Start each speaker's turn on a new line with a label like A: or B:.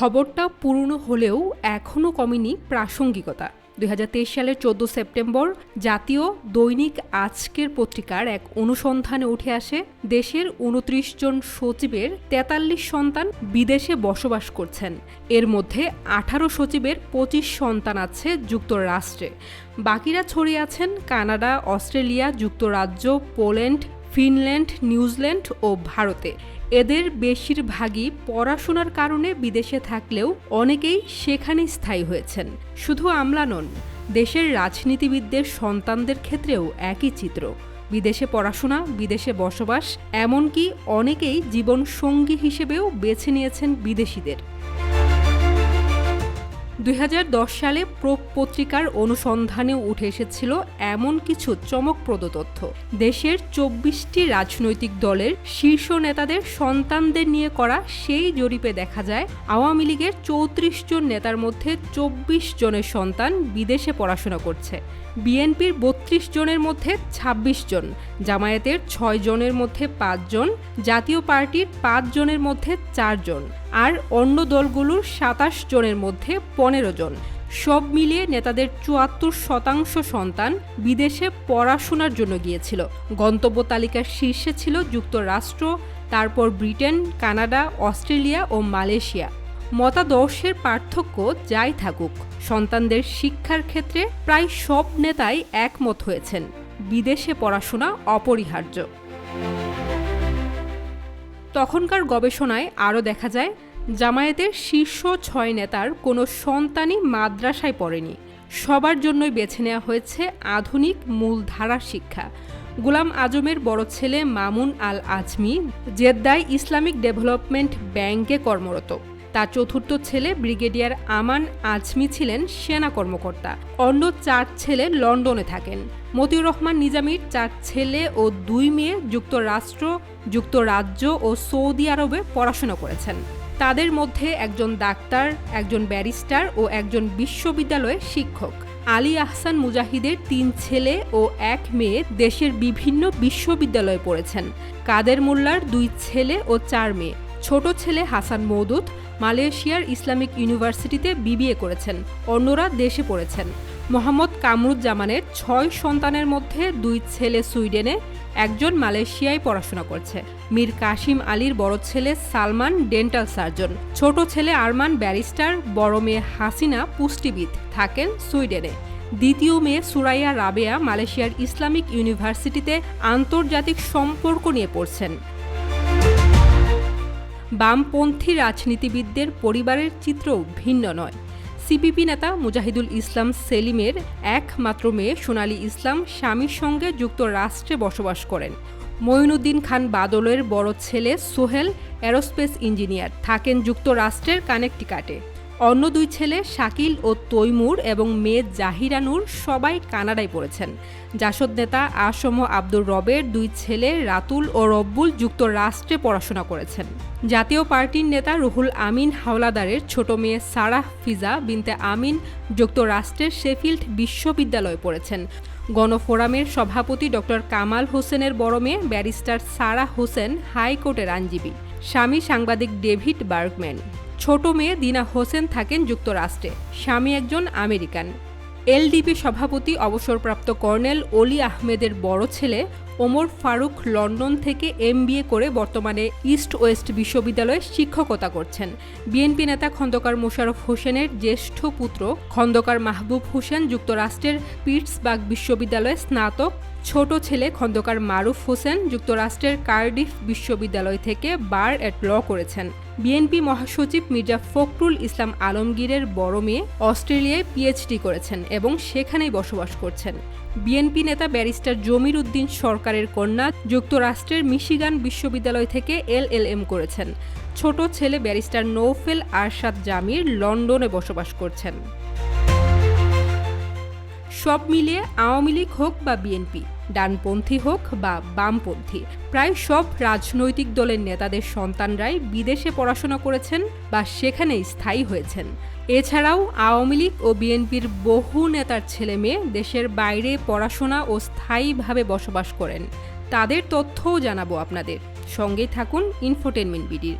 A: খবরটা পুরনো হলেও এখনও কমেনি প্রাসঙ্গিকতা। দুই হাজার তেইশ সালের চোদ্দ সেপ্টেম্বর জাতীয় দৈনিক আজকের পত্রিকার এক অনুসন্ধানে উঠে আসে, দেশের উনত্রিশ জন সচিবের তেতাল্লিশ সন্তান বিদেশে বসবাস করছেন। এর মধ্যে আঠারো সচিবের পঁচিশ সন্তান আছে যুক্তরাষ্ট্রে। বাকিরা ছড়িয়ে আছেন কানাডা, অস্ট্রেলিয়া, যুক্তরাজ্য, পোল্যান্ড, ফিনল্যান্ড, নিউজিল্যান্ড ও ভারতে। এদের বেশিরভাগই পড়াশোনার কারণে বিদেশে থাকলেও অনেকেই সেখানেই স্থায়ী হয়েছেন। শুধু আমলা নন, দেশের রাজনীতিবিদদের সন্তানদের ক্ষেত্রেও একই চিত্র। বিদেশে পড়াশোনা, বিদেশে বসবাস, এমনকি অনেকেই জীবন সঙ্গী হিসেবেও বেছে নিয়েছেন বিদেশিদের। দুই হাজার দশ সালে প্রোপ পত্রিকার অনুসন্ধানেও উঠে এসেছিল এমন কিছু চমকপ্রদ তথ্য। দেশের চব্বিশটি রাজনৈতিক দলের শীর্ষ নেতাদের সন্তানদের নিয়ে করা সেই জরিপে দেখা যায়, আওয়ামী লীগের চৌত্রিশ জন নেতার মধ্যে চব্বিশ জনের সন্তান বিদেশে পড়াশোনা করছে। বিএনপির বত্রিশ জনের মধ্যে ২৬ জন, জামায়াতের ছয় জনের মধ্যে পাঁচজন জাতীয় পার্টির পাঁচ জনের মধ্যে চারজন আর অন্য দলগুলোর সাতাশ জনের মধ্যে পনেরো জন। সব মিলিয়ে নেতাদের চুয়াত্তর শতাংশ সন্তান বিদেশে পড়াশোনার জন্য গিয়েছিল। গন্তব্য তালিকার শীর্ষে ছিল যুক্তরাষ্ট্র, তারপর ব্রিটেন, কানাডা, অস্ট্রেলিয়া ও মালয়েশিয়া। মতাদর্শের পার্থক্য যাই থাকুক, সন্তানদের শিক্ষার ক্ষেত্রে প্রায় সব নেতাই একমত হয়েছেন। বিদেশে পড়াশোনা অপরিহার্য। তখনকার গবেষণায় আরও দেখা যায়, জামায়াতের শীর্ষ ছয় নেতার কোনো সন্তানই মাদ্রাসায় পড়েনি। সবার জন্যই বেছে নেওয়া হয়েছে আধুনিক মূলধারা শিক্ষা। গুলাম আজমের বড় ছেলে মামুন আল আজমি জেদ্দায় ইসলামিক ডেভেলপমেন্ট ব্যাংকে কর্মরত। তার চতুর্থ ছেলে ব্রিগেডিয়ার আমান আজমি ছিলেন সেনা কর্মকর্তা। অন্য চার ছেলে লন্ডনে থাকেন। মতিউর রহমান নিজামীর চার ছেলে ও দুই মেয়ে যুক্তরাষ্ট্র, যুক্তরাজ্য ও সৌদি আরবে পড়াশোনা করেছেন। তাদের মধ্যে একজন ডাক্তার, একজন ব্যারিস্টার ও একজন বিশ্ববিদ্যালয়ের শিক্ষক। আলী আহসান মুজাহিদের তিন ছেলে ও এক মেয়ে দেশের বিভিন্ন বিশ্ববিদ্যালয়ে পড়েছেন। কাদের মোল্লার দুই ছেলে ও চার মেয়ে। ছোট ছেলে হাসান মৌদুদ মালয়েশিয়ার ইসলামিক ইউনিভার্সিটিতে বিবিএ করেছেন। অন্যরা দেশে পড়েছেন। মোহাম্মদ কামরুজ্জামানের ছয় সন্তানের মধ্যে দুই ছেলে সুইডেনে, একজন মালয়েশিয়ায় পড়াশোনা করছে। মীর কাশিম আলীর বড় ছেলে সালমান ডেন্টাল সার্জন। ছোট ছেলে আরমান ব্যারিস্টার, বড় মেয়ে হাসিনা পুষ্টিবিদ থাকেন সুইডেনে। দ্বিতীয় মেয়ে সুরাইয়া রাবেয়া মালয়েশিয়ার ইসলামিক ইউনিভার্সিটিতে আন্তর্জাতিক সম্পর্ক নিয়ে পড়ছেন। বামপন্থী রাজনীতিবিদদের পরিবারের চিত্র ভিন্ন নয়। সিপিপি নেতা মুজাহিদুল ইসলাম সেলিমের একমাত্র মেয়ে সোনালী ইসলাম স্বামীর সঙ্গে যুক্তরাষ্ট্রে বসবাস করেন। মঈনুদ্দিন খান বাদলের বড় ছেলে সোহেল অ্যারোস্পেস ইঞ্জিনিয়ার। থাকেন যুক্তরাষ্ট্রের কানেকটিকাটে। অন্য দুই ছেলে, শাকিল ও তৈমুর এবং মেয়ে জাহিরানুর সবাই কানাডায় পড়েছেন। জাসদ নেতা আসম আব্দুর রবের দুই ছেলে রাতুল ও রব্বুল যুক্তরাষ্ট্রে পড়াশোনা করেছেন। জাতীয় পার্টির নেতা রুহুল আমিন হাওলাদারের ছোট মেয়ে সারাহ ফিজা বিনতে আমিন যুক্তরাষ্ট্রের শেফিল্ড বিশ্ববিদ্যালয়ে পড়েছেন। গণফোরামের সভাপতি ডক্টর কামাল হোসেনের বড় মেয়ে ব্যারিস্টার সারা হোসেন হাইকোর্টের আইনজীবী। স্বামী সাংবাদিক ডেভিড বার্গম্যান। ছোট মেয়ে দিনা হোসেন থাকেন যুক্তরাষ্ট্রে। স্বামী একজন আমেরিকান। এলডিপি সভাপতি অবসরপ্রাপ্ত কর্নেল অলি আহমেদের বড় ছেলে ওমর ফারুক লন্ডন থেকে এমবিএ করে বর্তমানে ইস্ট ওয়েস্ট বিশ্ববিদ্যালয়ে শিক্ষকতা করছেন। বিএনপি নেতা খন্দকার মোশারফ হোসেনের জ্যেষ্ঠ পুত্র খন্দকার মাহবুব হোসেন যুক্তরাষ্ট্রের পিটসবার্গ বিশ্ববিদ্যালয়ে স্নাতক। ছোট ছেলে খন্দকার মারুফ হোসেন যুক্তরাষ্ট্রের কার্ডিফ বিশ্ববিদ্যালয় থেকে বার এট ল করেছেন। বিএনপি মহাসচিব মির্জা ফখরুল ইসলাম আলমগীরের বড় মেয়ে অস্ট্রেলিয়ায় পিএইচডি করেছেন এবং সেখানেই বসবাস করছেন। বিএনপি নেতা ব্যারিস্টার জমির উদ্দিন সরকারের কন্যা যুক্তরাষ্ট্রের মিশিগান বিশ্ববিদ্যালয় থেকে এলএলএম করেছেন। ছোট ছেলে ব্যারিস্টার নৌফেল আরশাদ জামির লন্ডনে বসবাস করছেন। সব মিলিয়ে আওয়ামী লীগ হোক বা বিএনপি ডানপন্থী হোক বা বামপন্থী, প্রায় সব রাজনৈতিক দলের নেতাদের সন্তানরাই বিদেশে পড়াশোনা করেছেন বা সেখানে স্থায়ী হয়েছেন। এছাড়াও আওয়ামী লীগ ও বিএনপির বহু নেতার ছেলে মেয়ে দেশের বাইরে পড়াশোনা ও স্থায়ীভাবে বসবাস করেন। তাদের তথ্যও জানাব আপনাদের। সঙ্গেই থাকুন ইনফোটেনমেন্ট বিডির